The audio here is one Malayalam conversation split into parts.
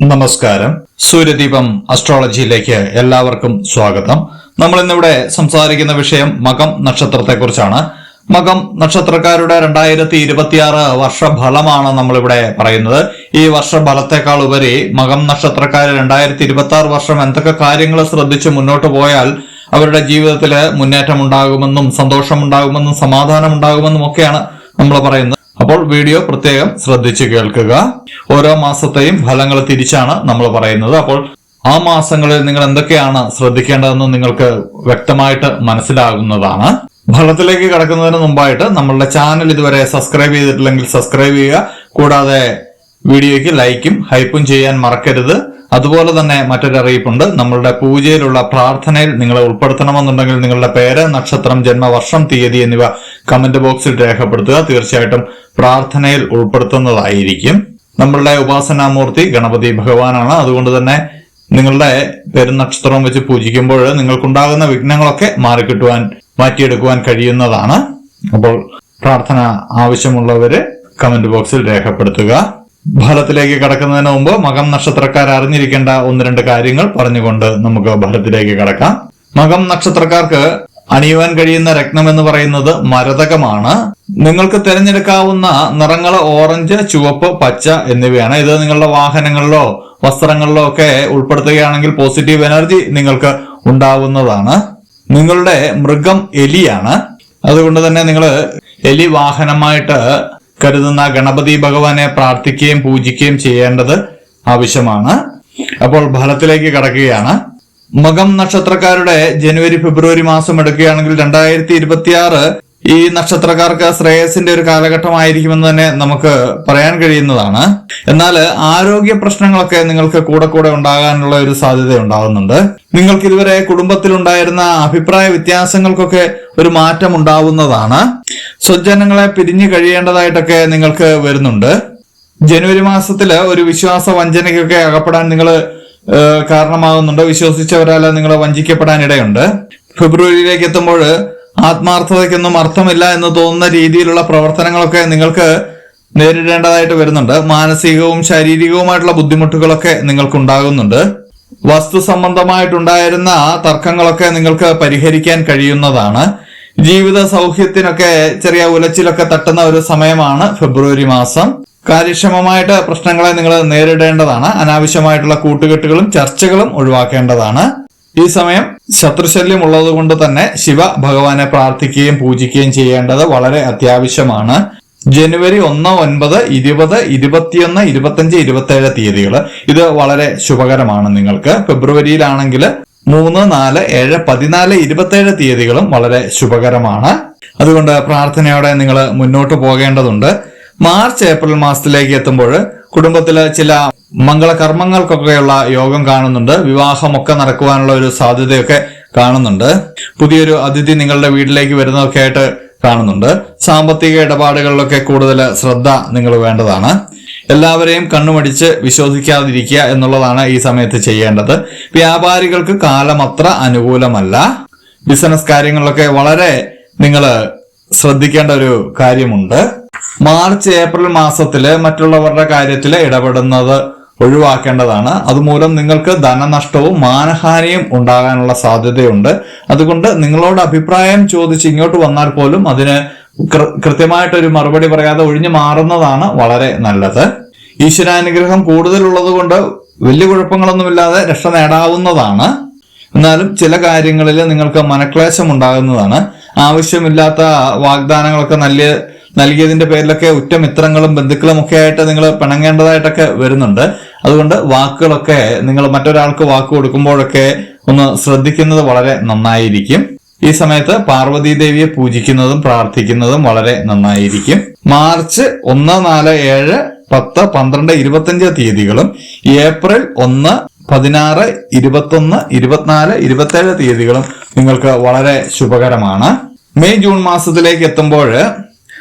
നമസ്കാരം. സൂര്യദീപം അസ്ട്രോളജിയിലേക്ക് എല്ലാവർക്കും സ്വാഗതം. നമ്മൾ ഇന്നിവിടെ സംസാരിക്കുന്ന വിഷയം മകം നക്ഷത്രത്തെക്കുറിച്ചാണ്. മകം നക്ഷത്രക്കാരുടെ രണ്ടായിരത്തി ഇരുപത്തിയാറ് വർഷഫലമാണ് നമ്മളിവിടെ പറയുന്നത്. ഈ വർഷഫലത്തെക്കാൾ ഉപരി മകം നക്ഷത്രക്കാർ രണ്ടായിരത്തി ഇരുപത്തി ആറ് വർഷം എന്തൊക്കെ കാര്യങ്ങൾ ശ്രദ്ധിച്ച് മുന്നോട്ട് പോയാൽ അവരുടെ ജീവിതത്തിൽ മുന്നേറ്റം ഉണ്ടാകുമെന്നും സന്തോഷം ഉണ്ടാകുമെന്നും സമാധാനം ഉണ്ടാകുമെന്നും ഒക്കെയാണ് നമ്മൾ പറയുന്നത്. അപ്പോൾ വീഡിയോ പ്രത്യേകം ശ്രദ്ധിച്ച് കേൾക്കുക. ഓരോ മാസത്തെയും ഫലങ്ങൾ തിരിച്ചാണ് നമ്മൾ പറയുന്നത്. അപ്പോൾ ആ മാസങ്ങളിൽ നിങ്ങൾ എന്തൊക്കെയാണ് ശ്രദ്ധിക്കേണ്ടതെന്ന് നിങ്ങൾക്ക് വ്യക്തമായിട്ട് മനസ്സിലാകുന്നതാണ്. ഫലത്തിലേക്ക് കടക്കുന്നതിന് മുമ്പായിട്ട് നമ്മളുടെ ചാനൽ ഇതുവരെ സബ്സ്ക്രൈബ് ചെയ്തിട്ടില്ലെങ്കിൽ സബ്സ്ക്രൈബ് ചെയ്യുക. കൂടാതെ വീഡിയോയ്ക്ക് ലൈക്കും ഹൈപ്പും ചെയ്യാൻ മറക്കരുത്. അതുപോലെ തന്നെ മറ്റൊരു അറിയിപ്പുണ്ട്. നമ്മളുടെ പൂജയിലുള്ള പ്രാർത്ഥനയിൽ നിങ്ങളെ ഉൾപ്പെടുത്തണമെന്നുണ്ടെങ്കിൽ നിങ്ങളുടെ പേര് നക്ഷത്രം ജന്മവർഷം തീയതി എന്നിവ കമന്റ് ബോക്സിൽ രേഖപ്പെടുത്തുക. തീർച്ചയായിട്ടും പ്രാർത്ഥനയിൽ ഉൾപ്പെടുത്തുന്നതായിരിക്കും. നമ്മളുടെ ഉപാസനാമൂർത്തി ഗണപതി ഭഗവാനാണ്. അതുകൊണ്ട് തന്നെ നിങ്ങളുടെ പെരുന്നക്ഷത്രം വെച്ച് പൂജിക്കുമ്പോൾ നിങ്ങൾക്കുണ്ടാകുന്ന വിഘ്നങ്ങളൊക്കെ മാറിക്കിട്ടുവാൻ മാറ്റിയെടുക്കുവാൻ കഴിയുന്നതാണ്. അപ്പോൾ പ്രാർത്ഥന ആവശ്യമുള്ളവര് കമന്റ് ബോക്സിൽ രേഖപ്പെടുത്തുക. ഫലത്തിലേക്ക് കടക്കുന്നതിന് മുമ്പ് മകം നക്ഷത്രക്കാർ അറിഞ്ഞിരിക്കേണ്ട ഒന്ന് രണ്ട് കാര്യങ്ങൾ പറഞ്ഞുകൊണ്ട് നമുക്ക് ഫലത്തിലേക്ക് കടക്കാം. മകം നക്ഷത്രക്കാർക്ക് അണിയുവാൻ കഴിയുന്ന രത്നം എന്ന് പറയുന്നത് മരതകമാണ്. നിങ്ങൾക്ക് തിരഞ്ഞെടുക്കാവുന്ന നിറങ്ങൾ ഓറഞ്ച് ചുവപ്പ് പച്ച എന്നിവയാണ്. ഇത് നിങ്ങളുടെ വാഹനങ്ങളിലോ വസ്ത്രങ്ങളിലോ ഒക്കെ ഉൾപ്പെടുത്തുകയാണെങ്കിൽ പോസിറ്റീവ് എനർജി നിങ്ങൾക്ക് ഉണ്ടാവുന്നതാണ്. നിങ്ങളുടെ മൃഗം എലിയാണ്. അതുകൊണ്ട് തന്നെ നിങ്ങൾ എലി വാഹനമായിട്ട് കരുതുന്ന ഗണപതി ഭഗവാനെ പ്രാർത്ഥിക്കുകയും പൂജിക്കുകയും ചെയ്യേണ്ടത് ആവശ്യമാണ്. അപ്പോൾ ഫലത്തിലേക്ക് കടക്കുകയാണ്. മകം നക്ഷത്രക്കാരുടെ ജനുവരി ഫെബ്രുവരി മാസം എടുക്കുകയാണെങ്കിൽ രണ്ടായിരത്തി ഇരുപത്തിയാറ് ഈ നക്ഷത്രക്കാർക്ക് ശ്രേയസിന്റെ ഒരു കാലഘട്ടമായിരിക്കുമെന്ന് തന്നെ നമുക്ക് പറയാൻ കഴിയുന്നതാണ്. എന്നാൽ ആരോഗ്യ പ്രശ്നങ്ങളൊക്കെ നിങ്ങൾക്ക് കൂടെ കൂടെ ഉണ്ടാകാനുള്ള ഒരു സാധ്യത ഉണ്ടാകുന്നുണ്ട്. നിങ്ങൾക്ക് ഇതുവരെ കുടുംബത്തിലുണ്ടായിരുന്ന അഭിപ്രായ വ്യത്യാസങ്ങൾക്കൊക്കെ ഒരു മാറ്റം ഉണ്ടാവുന്നതാണ്. സ്വജനങ്ങളെ പിരിഞ്ഞു കഴിയേണ്ടതായിട്ടൊക്കെ നിങ്ങൾക്ക് വരുന്നുണ്ട്. ജനുവരി മാസത്തിൽ ഒരു വിശ്വാസ വഞ്ചനയ്ക്കൊക്കെ അകപ്പെടാൻ നിങ്ങൾ കാരണമാകുന്നുണ്ട്? വിശ്വസിച്ചവരാൽ നിങ്ങൾ വഞ്ചിക്കപ്പെടാൻ ഇടയുണ്ട് ഫെബ്രുവരിയിലേക്ക് എത്തുമ്പോൾ ആത്മാർത്ഥതയ്ക്കൊന്നും അർത്ഥമില്ല എന്ന് തോന്നുന്ന രീതിയിലുള്ള പ്രവർത്തനങ്ങളൊക്കെ നിങ്ങൾക്ക് നേരിടേണ്ടതായിട്ട് വരുന്നുണ്ട്. മാനസികവും ശാരീരികവുമായിട്ടുള്ള ബുദ്ധിമുട്ടുകളൊക്കെ നിങ്ങൾക്ക് ഉണ്ടാകുന്നുണ്ട് വസ്തു സംബന്ധമായിട്ടുണ്ടായിരുന്ന തർക്കങ്ങളൊക്കെ നിങ്ങൾക്ക് പരിഹരിക്കാൻ കഴിയുന്നതാണ്. ജീവിത സൗഖ്യത്തിനൊക്കെ ചെറിയ ഉലച്ചിലൊക്കെ തട്ടുന്ന ഒരു സമയമാണ് ഫെബ്രുവരി മാസം. കാര്യക്ഷമമായിട്ട് പ്രശ്നങ്ങളെ നിങ്ങൾ നേരിടേണ്ടതാണ്. അനാവശ്യമായിട്ടുള്ള കൂട്ടുകെട്ടുകളും ചർച്ചകളും ഒഴിവാക്കേണ്ടതാണ്. ഈ സമയം ശത്രുശല്യം ഉള്ളതുകൊണ്ട് തന്നെ ശിവ ഭഗവാനെ പ്രാർത്ഥിക്കുകയും പൂജിക്കുകയും ചെയ്യേണ്ടത് വളരെ അത്യാവശ്യമാണ്. ജനുവരി ഒന്ന് ഒൻപത് ഇരുപത് ഇരുപത്തിയൊന്ന് ഇരുപത്തിയഞ്ച് ഇരുപത്തിയേഴ് തീയതികൾ ഇത് വളരെ ശുഭകരമാണ് നിങ്ങൾക്ക്. ഫെബ്രുവരിയിലാണെങ്കിൽ മൂന്ന് നാല് ഏഴ് പതിനാല് ഇരുപത്തേഴ് തീയതികളും വളരെ ശുഭകരമാണ്. അതുകൊണ്ട് പ്രാർത്ഥനയോടെ നിങ്ങൾ മുന്നോട്ട് പോകേണ്ടതുണ്ട്. മാർച്ച് ഏപ്രിൽ മാസത്തിലേക്ക് എത്തുമ്പോൾ കുടുംബത്തിലെ ചില മംഗളകർമ്മങ്ങൾക്കൊക്കെയുള്ള യോഗം കാണുന്നുണ്ട്. വിവാഹമൊക്കെ നടക്കുവാനുള്ള ഒരു സാധ്യതയൊക്കെ കാണുന്നുണ്ട്. പുതിയൊരു അതിഥി നിങ്ങളുടെ വീട്ടിലേക്ക് വരുന്നതൊക്കെ ആയിട്ട് കാണുന്നുണ്ട്. സാമ്പത്തിക ഇടപാടുകളിലൊക്കെ കൂടുതൽ ശ്രദ്ധ നിങ്ങൾ വേണ്ടതാണ്. എല്ലാവരെയും കണ്ണുമടിച്ച് വിശ്വസിക്കാതിരിക്കുക എന്നുള്ളതാണ് ഈ സമയത്ത് ചെയ്യേണ്ടത്. വ്യാപാരികൾക്ക് കാലം അത്ര അനുകൂലമല്ല. ബിസിനസ് കാര്യങ്ങളിലൊക്കെ വളരെ നിങ്ങൾ ശ്രദ്ധിക്കേണ്ട ഒരു കാര്യമുണ്ട്. മാർച്ച് ഏപ്രിൽ മാസത്തിൽ മറ്റുള്ളവരുടെ കാര്യത്തിൽ ഇടപെടുന്നത് ഒഴിവാക്കേണ്ടതാണ്. അതുമൂലം നിങ്ങൾക്ക് ധനനഷ്ടവും മാനഹാനിയും ഉണ്ടാകാനുള്ള സാധ്യതയുണ്ട്. അതുകൊണ്ട് നിങ്ങളോട് അഭിപ്രായം ചോദിച്ച് ഇങ്ങോട്ട് വന്നാൽ പോലും അതിന് കൃത്യമായിട്ടൊരു മറുപടി പറയാതെ ഒഴിഞ്ഞു മാറുന്നതാണ് വളരെ നല്ലത്. ഈശ്വരാനുഗ്രഹം കൂടുതലുള്ളത് കൊണ്ട് വലിയ കുഴപ്പങ്ങളൊന്നുമില്ലാതെ രക്ഷ നേടാവുന്നതാണ്. എന്നാലും ചില കാര്യങ്ങളിൽ നിങ്ങൾക്ക് മനക്ലേശം ഉണ്ടാകുന്നതാണ് ആവശ്യമില്ലാത്ത വാഗ്ദാനങ്ങളൊക്കെ നൽകിയ നൽകിയതിന്റെ പേരിലൊക്കെ ഉറ്റമിത്രങ്ങളും ബന്ധുക്കളും ഒക്കെ ആയിട്ട് നിങ്ങൾ പിണങ്ങേണ്ടതായിട്ടൊക്കെ വരുന്നുണ്ട്. അതുകൊണ്ട് വാക്കുകളൊക്കെ നിങ്ങൾ മറ്റൊരാൾക്ക് വാക്ക് കൊടുക്കുമ്പോഴൊക്കെ ഒന്ന് ശ്രദ്ധിക്കുന്നത് വളരെ നന്നായിരിക്കും. ഈ സമയത്ത് പാർവതി ദേവിയെ പൂജിക്കുന്നതും പ്രാർത്ഥിക്കുന്നതും വളരെ നന്നായിരിക്കും. മാർച്ച് ഒന്ന് നാല് ഏഴ് പത്ത് പന്ത്രണ്ട് ഇരുപത്തിയഞ്ച് തീയതികളും ഏപ്രിൽ ഒന്ന് പതിനാറ് ഇരുപത്തൊന്ന് ഇരുപത്തിനാല് ഇരുപത്തേഴ് തീയതികളും നിങ്ങൾക്ക് വളരെ ശുഭകരമാണ്. മെയ് ജൂൺ മാസത്തിലേക്ക് എത്തുമ്പോൾ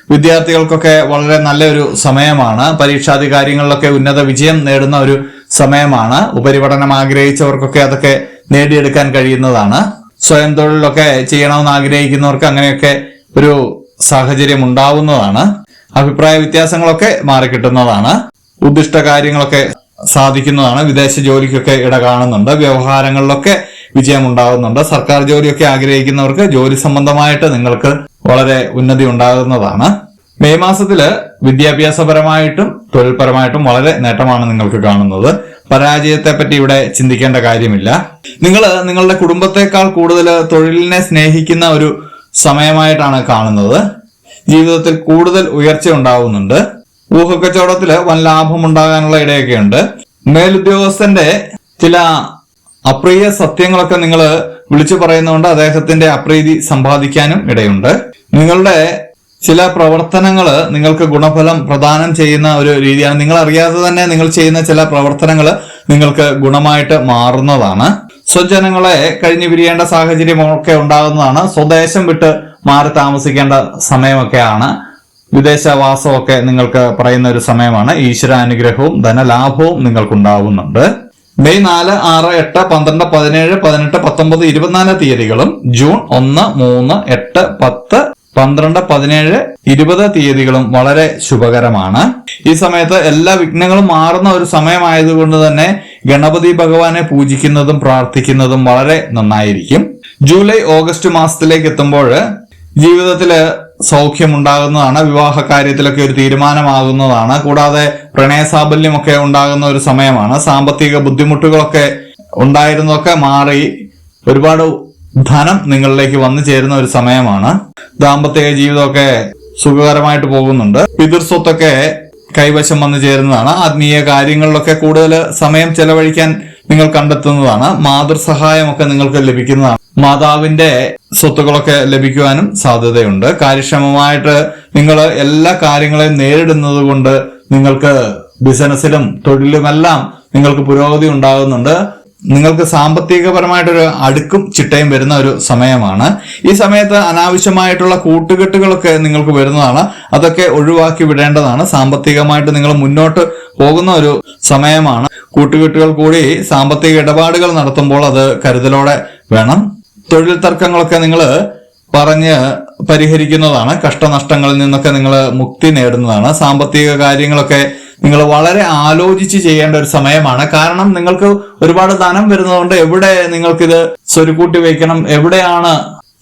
വിദ്യാർത്ഥികൾക്കൊക്കെ വളരെ നല്ലൊരു സമയമാണ്. പരീക്ഷാധികാരികളിലൊക്കെ ഉന്നത വിജയം നേടുന്ന ഒരു സമയമാണ്. ഉപരിപഠനം ആഗ്രഹിച്ചവർക്കൊക്കെ അതൊക്കെ നേടിയെടുക്കാൻ കഴിയുന്നതാണ്. സ്വയം തൊഴിലൊക്കെ ചെയ്യണമെന്ന് ആഗ്രഹിക്കുന്നവർക്ക് അങ്ങനെയൊക്കെ ഒരു സാഹചര്യം ഉണ്ടാവുന്നതാണ്. അഭിപ്രായ വ്യത്യാസങ്ങളൊക്കെ മാറിക്കിട്ടുന്നതാണ്. ഉദ്ദിഷ്ട കാര്യങ്ങളൊക്കെ സാധിക്കുന്നതാണ്. വിദേശ ജോലിക്കൊക്കെ ഇട കാണുന്നുണ്ട്. വ്യവഹാരങ്ങളിലൊക്കെ വിജയം ഉണ്ടാകുന്നുണ്ട് സർക്കാർ ജോലിയൊക്കെ ആഗ്രഹിക്കുന്നവർക്ക് ജോലി സംബന്ധമായിട്ട് നിങ്ങൾക്ക് വളരെ ഉന്നതി ഉണ്ടാകുന്നതാണ്. മെയ് മാസത്തിൽ വിദ്യാഭ്യാസപരമായിട്ടും തൊഴിൽപരമായിട്ടും വളരെ നേട്ടമാണ് നിങ്ങൾക്ക് കാണുന്നത്. പരാജയത്തെ പറ്റി ഇവിടെ ചിന്തിക്കേണ്ട കാര്യമില്ല. നിങ്ങൾ നിങ്ങളുടെ കുടുംബത്തെക്കാൾ കൂടുതൽ തൊഴിലിനെ സ്നേഹിക്കുന്ന ഒരു സമയമായിട്ടാണ് കാണുന്നത്. ജീവിതത്തിൽ കൂടുതൽ ഉയർച്ച ഉണ്ടാവുന്നുണ്ട്. ഊഹക്കച്ചവടത്തിൽ വൻ ലാഭം ഉണ്ടാകാനുള്ള ഇടയൊക്കെ ഉണ്ട് മേലുദ്യോഗസ്ഥന്റെ ചില അപ്രിയ സത്യങ്ങളൊക്കെ നിങ്ങൾ വിളിച്ചു പറയുന്നതുകൊണ്ട് അദ്ദേഹത്തിന്റെ അപ്രീതി സമ്പാദിക്കാനും ഇടയുണ്ട്. നിങ്ങളുടെ ചില പ്രവർത്തനങ്ങൾ നിങ്ങൾക്ക് ഗുണഫലം പ്രദാനം ചെയ്യുന്ന ഒരു രീതിയാണ്. നിങ്ങൾ അറിയാതെ തന്നെ നിങ്ങൾ ചെയ്യുന്ന ചില പ്രവർത്തനങ്ങൾ നിങ്ങൾക്ക് ഗുണമായിട്ട് മാറുന്നതാണ്. സ്വജനങ്ങളെ കഴിഞ്ഞു പിരിയേണ്ട സാഹചര്യമൊക്കെ ഉണ്ടാകുന്നതാണ്. സ്വദേശം വിട്ട് മാറി താമസിക്കേണ്ട സമയമൊക്കെയാണ്. വിദേശവാസമൊക്കെ നിങ്ങൾക്ക് പറയുന്ന ഒരു സമയമാണ്. ഈശ്വരാനുഗ്രഹവും ധനലാഭവും നിങ്ങൾക്കുണ്ടാവുന്നുണ്ട്. മെയ് നാല് ആറ് എട്ട് പന്ത്രണ്ട് പതിനേഴ് പതിനെട്ട് പത്തൊമ്പത് ഇരുപത്തിനാല് തീയതികളും ജൂൺ ഒന്ന് മൂന്ന് എട്ട് പത്ത് പന്ത്രണ്ട് പതിനേഴ് ഇരുപത് തീയതികളും വളരെ ശുഭകരമാണ്. ഈ സമയത്ത് എല്ലാ വിഘ്നങ്ങളും മാറുന്ന ഒരു സമയമായതുകൊണ്ട് തന്നെ ഗണപതി ഭഗവാനെ പൂജിക്കുന്നതും പ്രാർത്ഥിക്കുന്നതും വളരെ നന്നായിരിക്കും. ജൂലൈ ഓഗസ്റ്റ് മാസത്തിലേക്ക് എത്തുമ്പോൾ ജീവിതത്തിൽ സൗഖ്യമുണ്ടാകുന്നതാണ് വിവാഹ കാര്യത്തിലൊക്കെ ഒരു തീരുമാനമാകുന്നതാണ്. കൂടാതെ പ്രണയസാബല്യമൊക്കെ ഉണ്ടാകുന്ന ഒരു സമയമാണ്. സാമ്പത്തിക ബുദ്ധിമുട്ടുകളൊക്കെ ഉണ്ടായിരുന്നതൊക്കെ മാറി ഒരുപാട് ധനം നിങ്ങളിലേക്ക് വന്നു ചേരുന്ന ഒരു സമയമാണ്. ദാമ്പത്യ ജീവിതമൊക്കെ സുഖകരമായിട്ട് പോകുന്നുണ്ട്. പിതൃസ്വത്തൊക്കെ കൈവശം വന്നു ചേരുന്നതാണ്. ആത്മീയ കാര്യങ്ങളിലൊക്കെ കൂടുതൽ സമയം ചെലവഴിക്കാൻ നിങ്ങൾ കണ്ടെത്തുന്നതാണ്. മാതൃസഹായമൊക്കെ നിങ്ങൾക്ക് ലഭിക്കുന്നതാണ്. മാതാവിന്റെ സ്വത്തുക്കളൊക്കെ ലഭിക്കുവാനും സാധ്യതയുണ്ട്. കാര്യക്ഷമമായിട്ട് നിങ്ങൾ എല്ലാ കാര്യങ്ങളെയും നേരിടുന്നത് കൊണ്ട് നിങ്ങൾക്ക് ബിസിനസ്സിലും തൊഴിലുമെല്ലാം നിങ്ങൾക്ക് പുരോഗതി ഉണ്ടാകുന്നുണ്ട്. നിങ്ങൾക്ക് സാമ്പത്തികപരമായിട്ടൊരു അടുക്കും ചിട്ടയും വരുന്ന ഒരു സമയമാണ്. ഈ സമയത്ത് അനാവശ്യമായിട്ടുള്ള കൂട്ടുകെട്ടുകളൊക്കെ നിങ്ങൾക്ക് വരുന്നതാണ്. അതൊക്കെ ഒഴിവാക്കി വിടേണ്ടതാണ്. സാമ്പത്തികമായിട്ട് നിങ്ങൾ മുന്നോട്ട് പോകുന്ന ഒരു സമയമാണ്. കൂട്ടുകെട്ടുകൾ കൂടി സാമ്പത്തിക ഇടപാടുകൾ നടത്തുമ്പോൾ അത് കരുതലോടെ വേണം. തൊഴിൽ തർക്കങ്ങളൊക്കെ നിങ്ങൾ പറഞ്ഞ് പരിഹരിക്കുന്നതാണ് കഷ്ടനഷ്ടങ്ങളിൽ നിന്നൊക്കെ നിങ്ങൾ മുക്തി നേടുന്നതാണ്. സാമ്പത്തിക കാര്യങ്ങളൊക്കെ നിങ്ങൾ വളരെ ആലോചിച്ച് ചെയ്യേണ്ട ഒരു സമയമാണ്. കാരണം നിങ്ങൾക്ക് ഒരുപാട് ധനം വരുന്നതുകൊണ്ട് എവിടെ നിങ്ങൾക്കിത് സ്വരുക്കൂട്ടി വയ്ക്കണം എവിടെയാണ്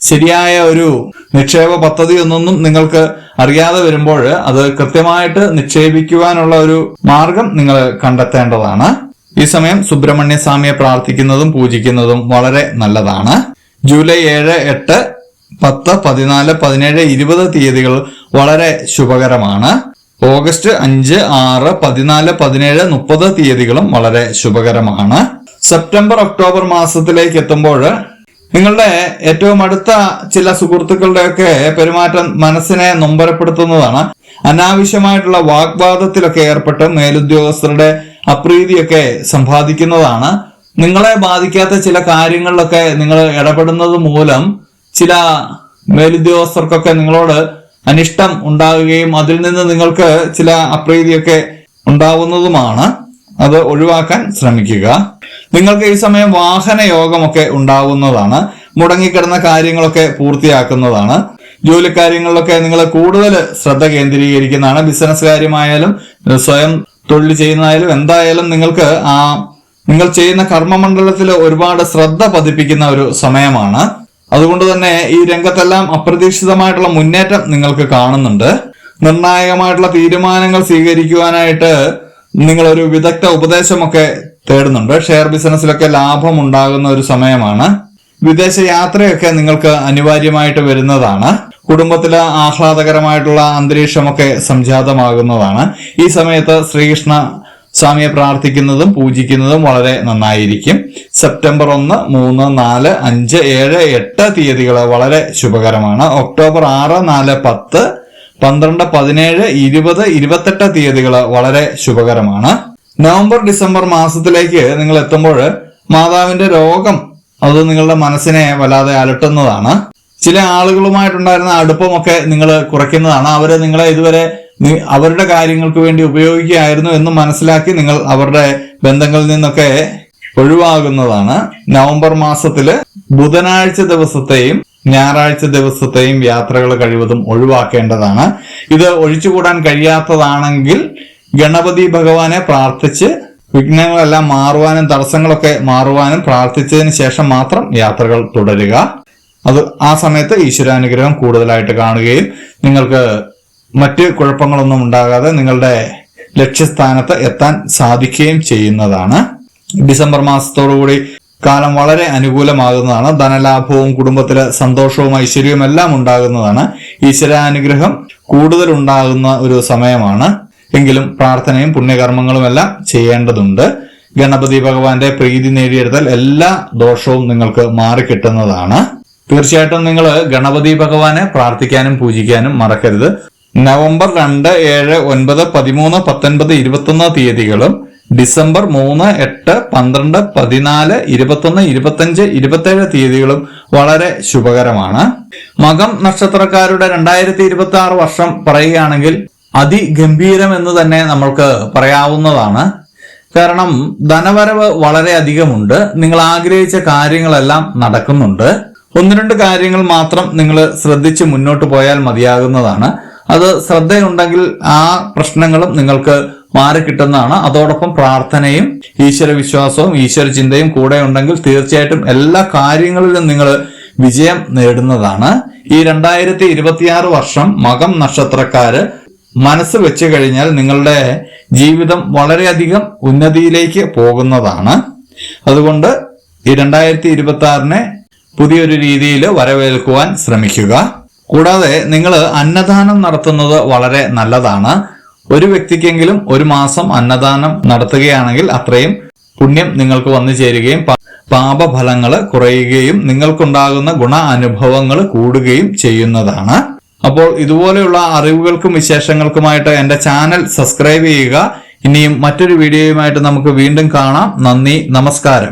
ശരിയായ ഒരു നിക്ഷേപ പദ്ധതി എന്നൊന്നും നിങ്ങൾക്ക് അറിയാതെ വരുമ്പോൾ അത് കൃത്യമായിട്ട് നിക്ഷേപിക്കുവാനുള്ള ഒരു മാർഗം നിങ്ങൾ കണ്ടെത്തേണ്ടതാണ്. ഈ സമയം സുബ്രഹ്മണ്യ സ്വാമിയെ പ്രാർത്ഥിക്കുന്നതും പൂജിക്കുന്നതും വളരെ നല്ലതാണ്. ജൂലൈ ഏഴ് എട്ട് പത്ത് പതിനാല് പതിനേഴ് ഇരുപത് തീയതികൾ വളരെ ശുഭകരമാണ്. ഓഗസ്റ്റ് അഞ്ച് ആറ് പതിനാല് പതിനേഴ് മുപ്പത് തീയതികളും വളരെ ശുഭകരമാണ്. സെപ്റ്റംബർ ഒക്ടോബർ മാസത്തിലേക്ക് എത്തുമ്പോൾ നിങ്ങളുടെ ഏറ്റവും അടുത്ത ചില സുഹൃത്തുക്കളുടെയൊക്കെ പെരുമാറ്റം മനസ്സിനെ നൊമ്പരപ്പെടുത്തുന്നതാണ്. അനാവശ്യമായിട്ടുള്ള വാഗ്വാദത്തിലൊക്കെ ഏർപ്പെട്ട് മേലുദ്യോഗസ്ഥരുടെ അപ്രീതിയൊക്കെ സമ്പാദിക്കുന്നതാണ്. നിങ്ങളെ ബാധിക്കാത്ത ചില കാര്യങ്ങളിലൊക്കെ നിങ്ങൾ ഇടപെടുന്നത് മൂലം ചില മേലുദ്യോഗസ്ഥർക്കൊക്കെ നിങ്ങളോട് അനിഷ്ടം ഉണ്ടാകുകയും അതിൽ നിന്ന് നിങ്ങൾക്ക് ചില അപ്രീതിയൊക്കെ ഉണ്ടാവുന്നതുമാണ്. അത് ഒഴിവാക്കാൻ ശ്രമിക്കുക. നിങ്ങൾക്ക് ഈ സമയം വാഹന യോഗമൊക്കെ ഉണ്ടാവുന്നതാണ്. മുടങ്ങിക്കിടന്ന കാര്യങ്ങളൊക്കെ പൂർത്തിയാക്കുന്നതാണ്. ജോലി കാര്യങ്ങളിലൊക്കെ നിങ്ങൾ കൂടുതൽ ശ്രദ്ധ കേന്ദ്രീകരിക്കുന്നതാണ്. ബിസിനസ് കാര്യമായാലും സ്വയം തൊഴിൽ ചെയ്യുന്നതായാലും എന്തായാലും നിങ്ങൾക്ക് ആ നിങ്ങൾ ചെയ്യുന്ന കർമ്മമണ്ഡലത്തിൽ ഒരുപാട് ശ്രദ്ധ പതിപ്പിക്കുന്ന ഒരു സമയമാണ്. അതുകൊണ്ട് തന്നെ ഈ രംഗത്തെല്ലാം അപ്രതീക്ഷിതമായിട്ടുള്ള മുന്നേറ്റം നിങ്ങൾക്ക് കാണുന്നുണ്ട്. നിർണായകമായിട്ടുള്ള തീരുമാനങ്ങൾ സ്വീകരിക്കുവാനായിട്ട് നിങ്ങൾ ഒരു വിദഗ്ധ ഉപദേശമൊക്കെ തേടുന്നുണ്ട്. ഷെയർ ബിസിനസ്സിലൊക്കെ ലാഭം ഉണ്ടാകുന്ന ഒരു സമയമാണ്. വിദേശ യാത്രയൊക്കെ നിങ്ങൾക്ക് അനിവാര്യമായിട്ട് വരുന്നതാണ്. കുടുംബത്തിലെ ആഹ്ലാദകരമായിട്ടുള്ള അന്തരീക്ഷമൊക്കെ സംജാതമാകുന്നതാണ്. ഈ സമയത്ത് ശ്രീകൃഷ്ണ സ്വാമിയെ പ്രാർത്ഥിക്കുന്നതും പൂജിക്കുന്നതും വളരെ നന്നായിരിക്കും. സെപ്റ്റംബർ ഒന്ന് മൂന്ന് നാല് അഞ്ച് ഏഴ് എട്ട് തീയതികൾ വളരെ ശുഭകരമാണ്. ഒക്ടോബർ ആറ് നാല് പത്ത് പന്ത്രണ്ട് പതിനേഴ് ഇരുപത് ഇരുപത്തെട്ട് തീയതികൾ വളരെ ശുഭകരമാണ്. നവംബർ ഡിസംബർ മാസത്തിലേക്ക് നിങ്ങൾ എത്തുമ്പോൾ മാതാവിന്റെ രോഗം അത് നിങ്ങളുടെ മനസ്സിനെ വല്ലാതെ അലട്ടുന്നതാണ്. ചില ആളുകളുമായിട്ടുണ്ടായിരുന്ന അടുപ്പമൊക്കെ നിങ്ങൾ കുറയ്ക്കുന്നതാണ്. അവർ നിങ്ങളെ ഇതുവരെ അവരുടെ കാര്യങ്ങൾക്ക് വേണ്ടി ഉപയോഗിക്കുകയായിരുന്നു എന്ന് മനസ്സിലാക്കി നിങ്ങൾ അവരുടെ ബന്ധങ്ങളിൽ നിന്നൊക്കെ ഒഴിവാകുന്നതാണ്. നവംബർ മാസത്തിൽ ബുധനാഴ്ച ദിവസത്തെയും ഞായറാഴ്ച ദിവസത്തെയും യാത്രകൾ കഴിവതും ഒഴിവാക്കേണ്ടതാണ്. ഇത് ഒഴിച്ചുകൂടാൻ കഴിയാത്തതാണെങ്കിൽ ഗണപതി ഭഗവാനെ പ്രാർത്ഥിച്ച് വിഘ്നങ്ങളെല്ലാം മാറുവാനും തടസ്സങ്ങളൊക്കെ മാറുവാനും പ്രാർത്ഥിച്ചതിന് ശേഷം മാത്രം യാത്രകൾ തുടരുക. അത് ആ സമയത്ത് ഈശ്വരാനുഗ്രഹം കൂടുതലായിട്ട് കാണുകയും നിങ്ങൾക്ക് മറ്റ് കുഴപ്പങ്ങളൊന്നും ഉണ്ടാകാതെ നിങ്ങളുടെ ലക്ഷ്യസ്ഥാനത്ത് എത്താൻ സാധിക്കുകയും ചെയ്യുന്നതാണ്. ഡിസംബർ മാസത്തോടുകൂടി കാലം വളരെ അനുകൂലമാകുന്നതാണ്. ധനലാഭവും കുടുംബത്തിലെ സന്തോഷവും ഐശ്വര്യവും എല്ലാം ഉണ്ടാകുന്നതാണ്. ഈശ്വരാനുഗ്രഹം കൂടുതൽ ഉണ്ടാകുന്ന ഒരു സമയമാണ്. എങ്കിലും പ്രാർത്ഥനയും പുണ്യകർമ്മങ്ങളും എല്ലാം ചെയ്യേണ്ടതുണ്ട്. ഗണപതി ഭഗവാന്റെ പ്രീതി നേടിയെടുത്താൽ എല്ലാ ദോഷവും നിങ്ങൾക്ക് മാറിക്കിട്ടുന്നതാണ്. തീർച്ചയായിട്ടും നിങ്ങൾ ഗണപതി ഭഗവാനെ പ്രാർത്ഥിക്കാനും പൂജിക്കാനും മറക്കരുത്. നവംബർ രണ്ട് ഏഴ് ഒൻപത് പതിമൂന്ന് പത്തൊൻപത് ഇരുപത്തൊന്ന് തീയതികളും ഡിസംബർ മൂന്ന് എട്ട് പന്ത്രണ്ട് പതിനാല് ഇരുപത്തൊന്ന് ഇരുപത്തഞ്ച് ഇരുപത്തേഴ് തീയതികളും വളരെ ശുഭകരമാണ്. മകം നക്ഷത്രക്കാരുടെ രണ്ടായിരത്തി ഇരുപത്തി ആറ് വർഷം പറയുകയാണെങ്കിൽ അതിഗംഭീരം എന്ന് തന്നെ നമ്മൾക്ക് പറയാവുന്നതാണ്. കാരണം ധനവരവ് വളരെ അധികമുണ്ട്. നിങ്ങൾ ആഗ്രഹിച്ച കാര്യങ്ങളെല്ലാം നടക്കുന്നുണ്ട്. ഒന്ന് രണ്ട് കാര്യങ്ങൾ മാത്രം നിങ്ങൾ ശ്രദ്ധിച്ച് മുന്നോട്ട് പോയാൽ മതിയാകുന്നതാണ്. അത് ശ്രദ്ധയുണ്ടെങ്കിൽ ആ പ്രശ്നങ്ങളും നിങ്ങൾക്ക് മാറിക്കിട്ടുന്നതാണ്. അതോടൊപ്പം പ്രാർത്ഥനയും ഈശ്വര വിശ്വാസവും ഈശ്വര ചിന്തയും കൂടെ ഉണ്ടെങ്കിൽ തീർച്ചയായിട്ടും എല്ലാ കാര്യങ്ങളിലും നിങ്ങൾ വിജയം നേടുന്നതാണ്. ഈ രണ്ടായിരത്തി ഇരുപത്തിയാറ് വർഷം മകം നക്ഷത്രക്കാര് മനസ്സ് വെച്ച് കഴിഞ്ഞാൽ നിങ്ങളുടെ ജീവിതം വളരെയധികം ഉന്നതിയിലേക്ക് പോകുന്നതാണ്. അതുകൊണ്ട് ഈ രണ്ടായിരത്തി ഇരുപത്തി ആറിനെ പുതിയൊരു രീതിയിൽ വരവേൽക്കുവാൻ ശ്രമിക്കുക. കൂടാതെ നിങ്ങൾ അന്നദാനം നടത്തുന്നത് വളരെ നല്ലതാണ്. ഒരു വ്യക്തിക്കെങ്കിലും ഒരു മാസം അന്നദാനം നടത്തുകയാണെങ്കിൽ അത്രയും പുണ്യം നിങ്ങൾക്ക് വന്നു ചേരുകയും പാപഫലങ്ങൾ കുറയുകയും നിങ്ങൾക്കുണ്ടാകുന്ന ഗുണ അനുഭവങ്ങൾ കൂടുകയും ചെയ്യുന്നതാണ്. അപ്പോൾ ഇതുപോലെയുള്ള അറിവുകൾക്കും വിശേഷങ്ങൾക്കുമായിട്ട് എന്റെ ചാനൽ സബ്സ്ക്രൈബ് ചെയ്യുക. ഇനിയും മറ്റൊരു വീഡിയോയുമായിട്ട് നമുക്ക് വീണ്ടും കാണാം. നന്ദി നമസ്കാരം.